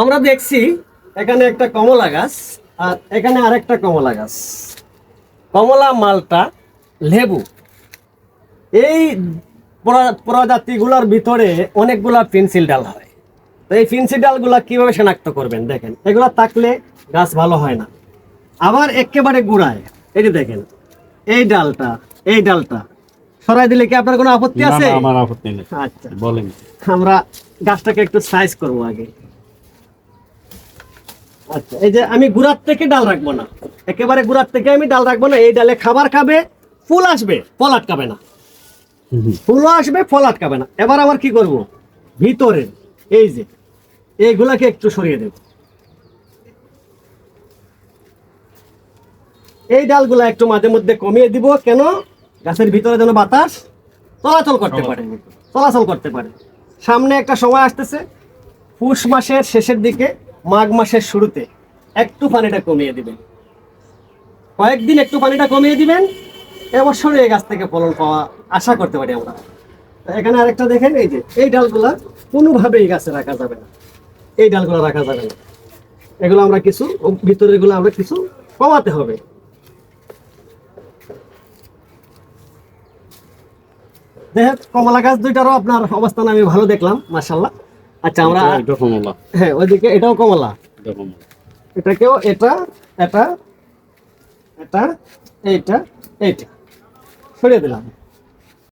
আমরা দেখছি এখানে একটা কমলা গাছ আর এখানে আরেকটা কমলা গাছ। কমলা মালটা লেবু। এই প্র- প্রজাতিগুলোর ভিতরে অনেকগুলা পেন্সিল ডাল হয়। তো এই পেন্সিল ডালগুলা কীভাবে শনাক্ত করবেন দেখেন। এগুলা থাকলে গাছ ভালো হয় না। আবার একেবারে গুড়ায়। এই যে দেখেন এই ডালটা এই ডালটা। সরাই দিলে কি আপনার কোনো আপত্তি আছে? আমার আপত্তি নেই। আচ্ছা। বলেন। আমরা গাছটাকে একটু সাইজ করব আগে। আচ্ছা এই যে আমি গুড়ার থেকে ডাল রাখব না। একেবারে গুড়ার থেকে আমি ডাল রাখব না এই ডালে খাবার খাবে ফুল আসবে ফল আটকাবে না। ফুলও আসবে ফল আটকাবে না। এবার আবার কি করব? ভিতরে এই যে এইগুলাকে একটু সরিয়ে দেব। এই ডালগুলা একটু মাঝে মধ্যে কমিয়ে দিব। কেন? গাছের ভিতরে যেন বাতাস চলাচল করতে পারে। চলাচল করতে পারে। সামনে একটা সময় আসতেছে। পুষ মাসের শেষের দিকে মাঘ মাসের শুরুতে একটু পানিটা কমিয়ে দিবেন। কয়েকদিন একটু পানিটা কমিয়ে দিবেন, এবছর এই গাছ থেকে ফলন পাওয়া আশা করতে পারি আমরা। এখানে আরেকটা দেখেন, এই যে, এই ডালগুলা কোনোভাবেই গাছে রাখা যাবে না। এই ডালগুলো রাখা যাবে না। এগুলো আমরা কিছু ভিতরে এগুলো আমরা কিছু কমাতে হবে। দেখেন, কমলা গাছ দুইটারও আপনার অবস্থান আমি ভালো দেখলাম মার্শাল্লাহ আচ্ছা আমরা এটা কমলা। হ্যাঁ ওইদিকে এটাও কমলা। এটা কমলা। এটাকেও এটা এটা এটা এইটা এইটা। সরিয়ে দিলাম।